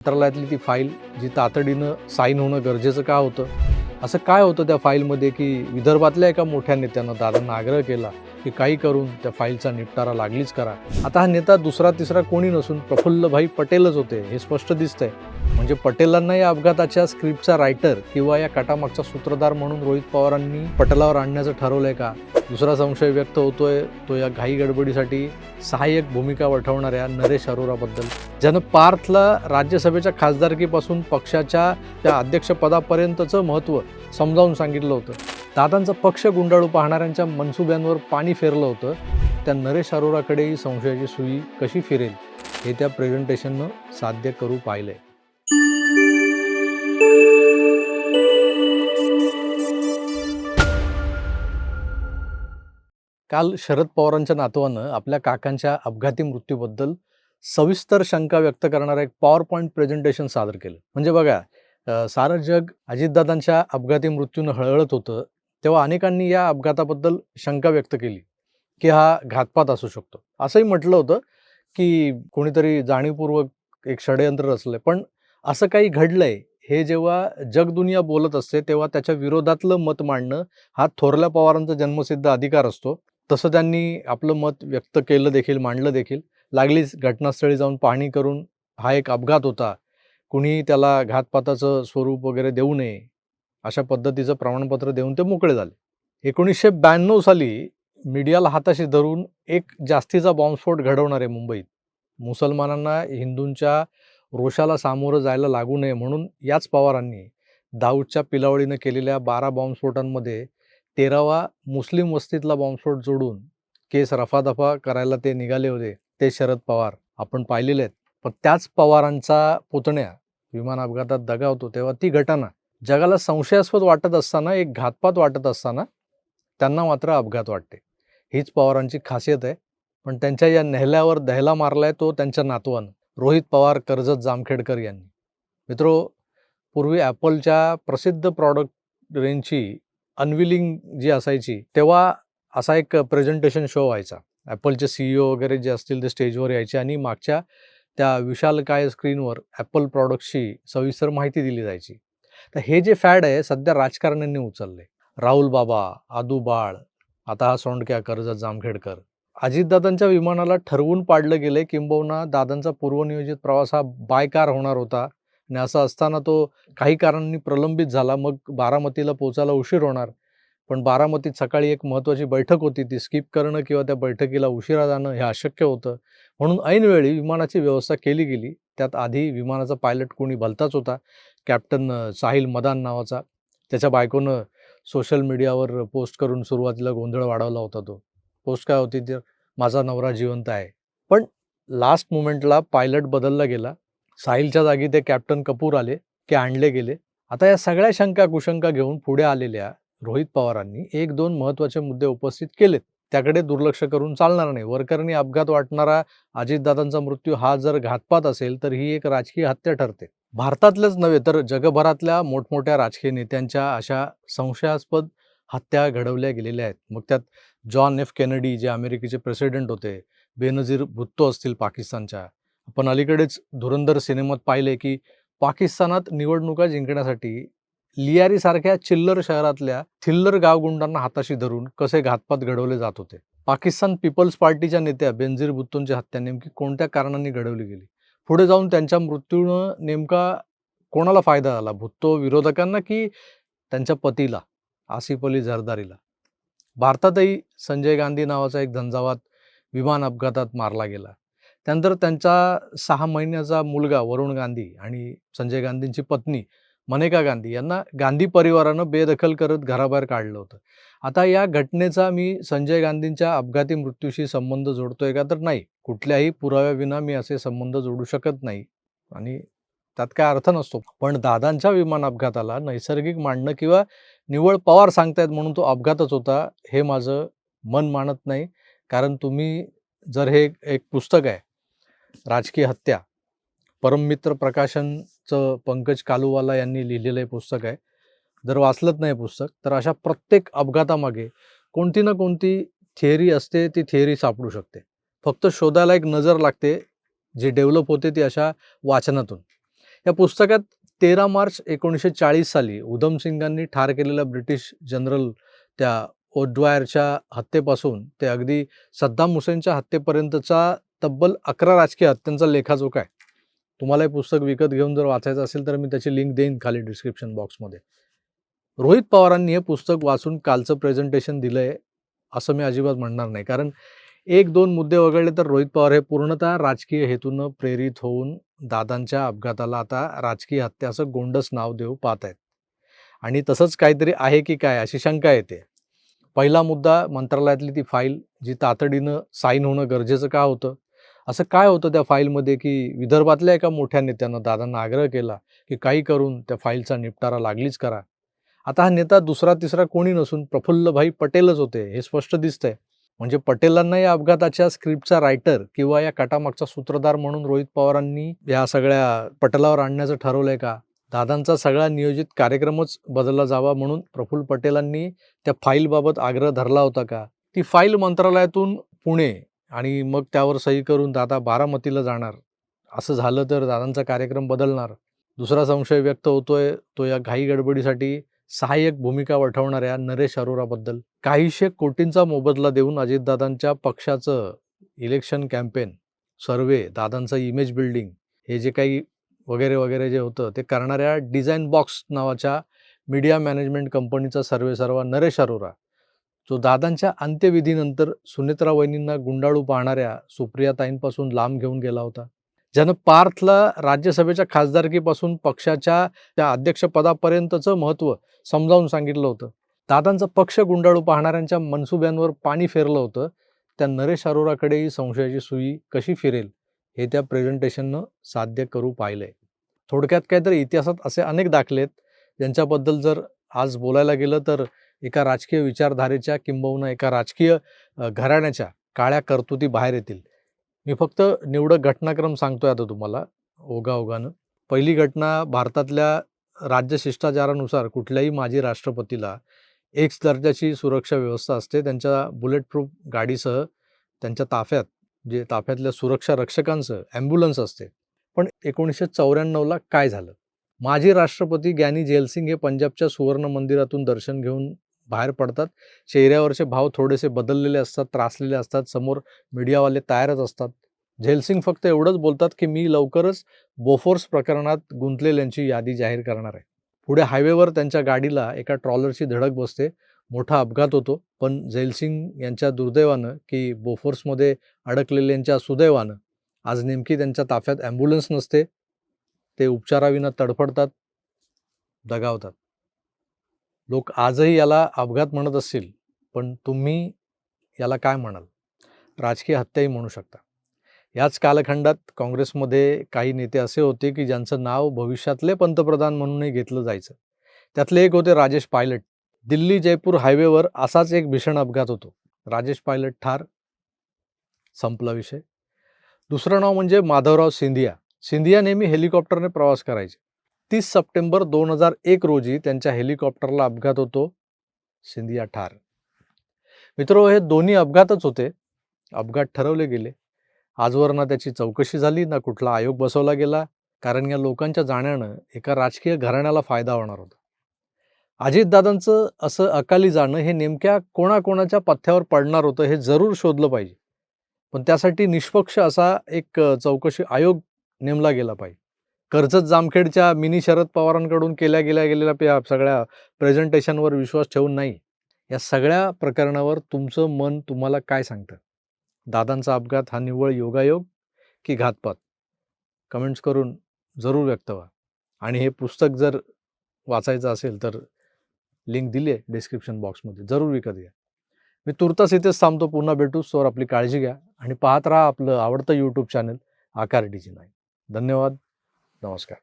मंत्रालयातली ती फाईल जी तातडीनं साईन होणं गरजेचं का होतं? असं काय होतं त्या फाईलमध्ये की विदर्भातल्या एका मोठ्या नेत्यानं दादांना आग्रह केला की काही करून त्या फाईलचा निपटारा लागलीच करा. आता हा नेता दुसरा तिसरा कोणी नसून प्रफुल्लभाई पटेलच होते हे स्पष्ट दिसतंय. म्हणजे पटेलांना या अपघाताच्या स्क्रिप्टचा रायटर किंवा या कटामागचा सूत्रधार म्हणून रोहित पवारांनी पटलावर आणण्याचं ठरवलंय का? दुसरा संशय व्यक्त होतोय तो या घाई गडबडीसाठी सहाय्यक भूमिका वठवणाऱ्या नरेश अरोराबद्दल. ज्यानं पार्थला राज्यसभेच्या खासदारकीपासून पक्षाच्या त्या अध्यक्षपदापर्यंतचं महत्त्व समजावून सांगितलं होतं. दादांचा पक्ष गुंडाळू पाहणाऱ्यांच्या मनसुब्यांवर पाणी फेरलं होतं. त्या नरेश अरोराकडेही संशयाची सुई कशी फिरेल हे त्या प्रेझेंटेशननं साध्य करू पाहिलंय काल शरद पवारांच्या नातवानं आपल्या काकांच्या अपघाती मृत्यूबद्दल सविस्तर शंका व्यक्त करणारं एक पॉवर पॉईंट प्रेझेंटेशन सादर केलं. म्हणजे बघा सारं जग अजितदादांच्या अपघाती मृत्यूनं हळहळत होतं. तेव्हा अनेकांनी या अपघाताबद्दल शंका व्यक्त केली की हा घातपात असू शकतो. असंही म्हटलं होतं की कोणीतरी जाणीवपूर्वक एक षडयंत्र रचलं पण असं काही घडलंय हे जेव्हा जगदुनिया बोलत असते तेव्हा त्याच्या विरोधातलं मत मांडणं हा थोरल्या पवारांचा जन्मसिद्ध अधिकार असतो. तसं त्यांनी आपलं मत व्यक्त केलं देखील मांडलं देखील. लागलीच घटनास्थळी जाऊन पाहणी करून हा एक अपघात होता. कुणी त्याला घातपाताचं स्वरूप वगैरे देऊ नये अशा पद्धतीचं प्रमाणपत्र देऊन ते मोकळे झाले. एकोणीसशे ब्याण्णव साली मीडियाला हाताशी धरून एक जास्तीचा बॉम्बस्फोट घडवणारे मुंबईत मुसलमानांना हिंदूंच्या रोषाला सामोरं जायला लागू नये म्हणून याच पवारांनी दाऊदच्या पिलावळीनं केलेल्या बारा बॉम्बस्फोटांमध्ये तेरावा मुस्लिम वस्तीतला बॉम्बस्फोट जोडून केस रफादफा करायला ते निघाले होते ते शरद पवार. आपण पाहिलेले आहेत. पण त्याच पवारांचा पुतण्या विमान अपघातात दगावतो तेव्हा ती घटना जगाला संशयास्पद वाटत असताना एक घातपात वाटत असताना त्यांना मात्र अपघात वाटते. हीच पवारांची खासियत आहे. पण त्यांच्या या नेहल्यावर दहला मारलाय तो त्यांच्या नातवानं रोहित पवार कर्जत जामखेडकर यांनी. मित्रो पूर्वी ॲपलच्या प्रसिद्ध प्रॉडक्ट रेंजची अनविलिंग जी असायची तेव्हा असा एक प्रेझेंटेशन शो व्हायचा. ॲपलचे सीईओ वगैरे जे असतील ते स्टेजवर यायचे आणि मागच्या त्या विशालकाय स्क्रीनवर ॲपल प्रॉडक्टची सविस्तर माहिती दिली जायची. तर हे जे फॅड आहे सध्या राजकारण्यांनी उचलले राहुल बाबा आदू बाळ आता हा सोंडक्या कर्जत जामखेडकर. अजितदादांच्या विमानाला ठरवून पाडलं गेले किंबहुना दादांचा पूर्वनियोजित प्रवास हा बायकार होणार होता आणि असं असताना तो काही कारणांनी प्रलंबित झाला. मग बारामतीला पोचायला उशीर होणार पण बारामतीत सकाळी एक महत्त्वाची बैठक होती. ती स्किप करणं किंवा त्या बैठकीला उशिरा जाणं हे अशक्य होतं. म्हणून ऐनवेळी विमानाची व्यवस्था केली गेली. त्यात आधी विमानाचा पायलट कोणी भलताच होता. कॅप्टन साहिल मदान नावाचा. त्याच्या बायकोनं सोशल मीडियावर पोस्ट करून सुरुवातीला गोंधळ वाढवला होता तो. पोस्ट काय होती तर माझा नवरा जिवंत आहे. पण लास्ट मुमेंटला पायलट बदलला गेला. साहिलच्या जागी ते कॅप्टन कपूर आले की आणले गेले. आता या सगळ्या शंका कुशंका घेऊन पुढे आलेल्या रोहित पवारांनी एक दोन महत्त्वाचे मुद्दे उपस्थित केलेत. त्याकडे दुर्लक्ष करून चालणार नाही. वरकरणी अपघात वाटणारा अजितदादांचा मृत्यू हा जर घातपात असेल तर ही एक राजकीय हत्या ठरते. भारतातलंच नव्हे तर जगभरातल्या मोठमोठ्या राजकीय नेत्यांच्या अशा संशयास्पद हत्या घडवल्या गेलेल्या आहेत. मग त्यात जॉन एफ. केनेडी जे अमेरिकेचे प्रेसिडेंट होते बेनझीर भुत्तो असतील पाकिस्तानच्या. आपण अलीकडेच धुरंधर सिनेमात पाहिले की पाकिस्तानात निवडणुका जिंकण्यासाठी लियारीसारख्या चिल्लर शहरातल्या थिल्लर गावगुंडांना हाताशी धरून कसे घातपात घडवले जात होते? पाकिस्तान पीपल्स पार्टीच्या नेत्या बेनझीर भुत्तोंची हत्या नेमकी कोणत्या कारणांनी घडवली गेली? पुढे जाऊन त्यांच्या मृत्यूनं नेमका कोणाला फायदा झाला? भुत्तो विरोधकांना की त्यांच्या पतीला? आसिफ अली झरदारीला भारतातही संजय गांधी नावाचा एक झंझावात विमान अपघातात मारला गेला. त्यानंतर त्यांचा सहा महिन्याचा मुलगा वरुण गांधी आणि संजय गांधींची पत्नी मनेका गांधी यांना गांधी परिवारानं बेदखल करत घराबाहेर काढलं होतं. आता या घटनेचा मी संजय गांधींच्या अपघाती मृत्यूशी संबंध जोडतोय का तर नाही. कुठल्याही पुराव्याविना मी असे संबंध जोडू शकत नाही. आणि त्यात काय अर्थ नसतो. पण दादांच्या विमान अपघाताला नैसर्गिक मांडणं किंवा निवळ पवार सांगतायत म्हणून तो अपघातच होता हे माझं मन मानत नाही. कारण तुम्ही जर हे एक पुस्तक आहे राजकीय हत्या परममित्र प्रकाशन चं पंकज कालूवाला यांनी लिहिलेलं हे पुस्तक आहे. जर वाचलंच नाही पुस्तक तर अशा प्रत्येक अपघातामागे कोणती ना कोणती थिअरी असते ती थिअरी सापडू शकते. फक्त शोधायला एक नजर लागते जी डेव्हलप होते ती अशा वाचनातून. या पुस्तकात तेरा मार्च एकोणीसशे चाळीस साली उधम सिंगांनी ठार केलेल्या ब्रिटिश जनरल त्या ओडवायरच्या हत्येपासून ते अगदी सद्दाम हुसेनच्या हत्येपर्यंतचा तब्बल अकरा राजकीय हत्यांचा लेखाजोखा आहे. तुम्हाला हे पुस्तक विकत घेऊन जर वाचायचं असेल तर मी त्याची लिंक देईन खाली डिस्क्रिप्शन बॉक्समध्ये रोहित पवारांनी हे पुस्तक वाचून कालचं प्रेझेंटेशन दिलं आहे असं मी अजिबात म्हणणार नाही. कारण एक दोन मुद्दे वगळले तर रोहित पवार हे पूर्णतः राजकीय हेतूनं प्रेरित होऊन दादांच्या अपघाताला आता राजकीय हत्या असं गोंडस नाव देऊ पाहत आहेत. आणि तसंच काहीतरी आहे की काय अशी शंका येते. पहिला मुद्दा मंत्रालयातली ती फाईल जी तातडीनं साईन होणं गरजेचं का होतं? असं काय होतं त्या फाईलमध्ये की विदर्भातल्या एका मोठ्या नेत्यानं दादांना आग्रह केला की काही करून त्या फाईलचा निपटारा लागलीच करा. आता हा नेता दुसरा तिसरा कोणी नसून प्रफुल्लभाई पटेलच होते हे स्पष्ट दिसतंय. म्हणजे पटेलांना या अपघाताच्या स्क्रिप्टचा रायटर किंवा या कटामागचा सूत्रधार म्हणून रोहित पवारांनी या सगळ्या पटलावर आणण्याचं ठरवलंय का? दादांचा सगळा नियोजित कार्यक्रमच बदलला जावा म्हणून प्रफुल्ल पटेलांनी त्या फाईलबाबत आग्रह धरला होता का? ती फाईल मंत्रालयातून पुणे आणि मग त्यावर सही करून दादा बारामतीला जाणार. असं झालं तर दादांचा कार्यक्रम बदलणार. दुसरा संशय व्यक्त होतोय तो या घाई गडबडीसाठी सहाय्यक भूमिका वठवणाऱ्या नरेश अरोराबद्दल. काहीशे कोटींचा मोबदला देऊन अजितदादांच्या पक्षाचं इलेक्शन कॅम्पेन सर्वे दादांचं इमेज बिल्डिंग हे जे काही वगैरे वगैरे जे होतं ते करणाऱ्या डिझाईन बॉक्स नावाच्या मीडिया मॅनेजमेंट कंपनीचा सर्वे सर्वा नरेश अरोरा. जो दादांच्या अंत्यविधीनंतर सुनेत्रा गुंडाळू पाहणाऱ्या सुप्रियाताईंपासून लांब घेऊन गेला होता. ज्यानं पार्थला राज्यसभेच्या खासदारकीपासून पक्षाच्या त्या अध्यक्षपदापर्यंतचं महत्त्व समजावून सांगितलं होतं. दादांचा पक्ष गुंडाळू पाहणाऱ्यांच्या मनसुब्यांवर पाणी फेरलं होतं. त्या नरेश अरोराकडेही संशयाची सुई कशी फिरेल हे त्या प्रेझेंटेशननं साध्य करू पाहिलंय थोडक्यात काय तर इतिहासात असे अनेक दाखले आहेत ज्यांच्याबद्दल जर आज बोलायला गेलं तर एका राजकीय विचारधारेच्या किंबहुना एका राजकीय घराण्याच्या काळ्या कर्तुती बाहेर येतील. मी फक्त निवडक घटनाक्रम सांगतोय आता तुम्हाला ओघाओघानं. पहिली घटना भारतातल्या राज्य शिष्टाचारानुसार कुठल्याही माजी राष्ट्रपतीला एक्स दर्जाची सुरक्षा व्यवस्था असते. त्यांच्या बुलेट प्रूफ गाडीसह त्यांच्या ताफ्यात जे ताफ्यातल्या सुरक्षा रक्षकांसह ॲम्ब्युलन्स असते. पण एकोणीसशे चौऱ्याण्णवला काय झालं? माजी राष्ट्रपती ग्यानी जेलसिंग हे पंजाबच्या सुवर्ण मंदिरातून दर्शन घेऊन बाहेर पडतात. चेहऱ्यावरचे भाव थोडेसे बदललेले असतात त्रासलेले असतात. समोर मीडियावाले तयारच असतात. झेलसिंग फक्त एवढंच बोलतात की मी लवकरच बोफोर्स प्रकरणात गुंतलेल्यांची यादी जाहीर करणार आहे. पुढे हायवेवर त्यांच्या गाडीला एका ट्रॉलरची धडक बसते. मोठा अपघात होतो. पण झैलसिंग यांच्या दुर्दैवानं की बोफोर्समध्ये अडकलेल्यांच्या सुदैवानं आज नेमकी त्यांच्या ताफ्यात ॲम्ब्युलन्स नसते. ते उपचाराविना तडफडतात दगावतात. लोक आजही याला अपघात म्हणत असतील पण तुम्ही याला काय म्हणाल? राजकीय हत्याही म्हणू शकता. याच कालखंडात काँग्रेसमध्ये काही नेते असे होते की ज्यांचं नाव भविष्यातले पंतप्रधान म्हणूनही घेतलं जायचं. त्यातले एक होते राजेश पायलट. दिल्ली जयपूर हायवेवर असाच एक भीषण अपघात होतो. राजेश पायलट ठार संपला विषय. दुसरं नाव म्हणजे माधवराव सिंधिया. सिंधिया नेहमी हेलिकॉप्टरने प्रवास करायचे. तीस सप्टेंबर दोन हजार एक रोजी त्यांच्या हेलिकॉप्टरला अपघात होतो सिंधिया ठार. मित्र हे दोन्ही अपघातच होते. अपघात ठरवले गेले. आजवर ना त्याची चौकशी झाली ना कुठला आयोग बसवला गेला कारण या लोकांच्या जाण्यानं एका राजकीय घराण्याला फायदा होणार होता. अजितदादांचं असं अकाली जाणं हे नेमक्या कोणाकोणाच्या पथ्यावर पडणार होतं हे जरूर शोधलं पाहिजे. पण त्यासाठी निष्पक्ष असा एक चौकशी आयोग नेमला गेला पाहिजे. कर्जत जामखेडच्या मिनी शरद पवारांकडून केल्या गेल्या गेलेल्या या सगळ्या प्रेझेंटेशनवर विश्वास ठेवून नाही. या सगळ्या प्रकरणावर तुमचं मन तुम्हाला काय सांगतं? दादांचा अपघात हा निव्वळ योगायोग की घातपात? कमेंट्स करून जरूर व्यक्त व्हा. आणि हे पुस्तक जर वाचायचं असेल तर लिंक दिली आहे डिस्क्रिप्शन बॉक्समध्ये जरूर विकत घ्या. मी तुर्तास इथेच थांबतो. पुन्हा भेटू. सर आपली काळजी घ्या. आणि पाहत राहा आपलं आवडतं यूट्यूब चॅनल आकार डीजी नाही धन्यवाद. নমস্কার